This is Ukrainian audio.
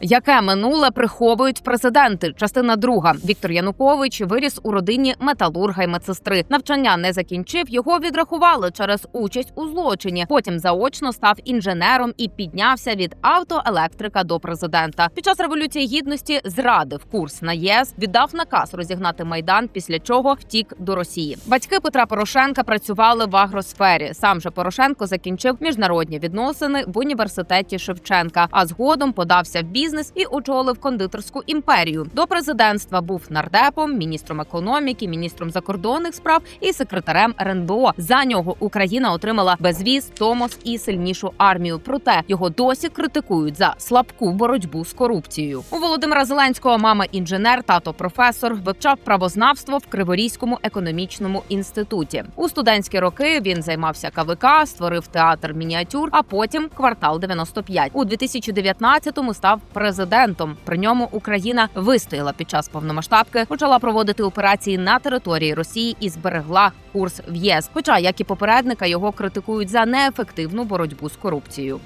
Яке минуле приховують президенти? Частина друга. Віктор Янукович виріс у родині металурга й медсестри. Навчання не закінчив. Його відрахували через участь у злочині. Потім заочно став інженером і піднявся від автоелектрика до президента. Під час революції гідності зрадив курс на ЄС, віддав наказ розігнати майдан, після чого втік до Росії. Батьки Петра Порошенка працювали в агросфері. Сам же Порошенко закінчив міжнародні відносини в університеті Шевченка, а згодом подався в і очолив кондитерську імперію. До президентства був нардепом, міністром економіки, міністром закордонних справ і секретарем РНБО. За нього Україна отримала безвіз, Томос і сильнішу армію. Проте його досі критикують за слабку боротьбу з корупцією. У Володимира Зеленського мама інженер, тато професор, вивчав правознавство в Криворізькому економічному інституті. У студентські роки він займався КВК, створив театр мініатюр, а потім квартал 95. У 2019-му став президентом. При ньому Україна вистояла під час повномасштабки, почала проводити операції на території Росії і зберегла курс в ЄС. Хоча, як і попередника, його критикують за неефективну боротьбу з корупцією.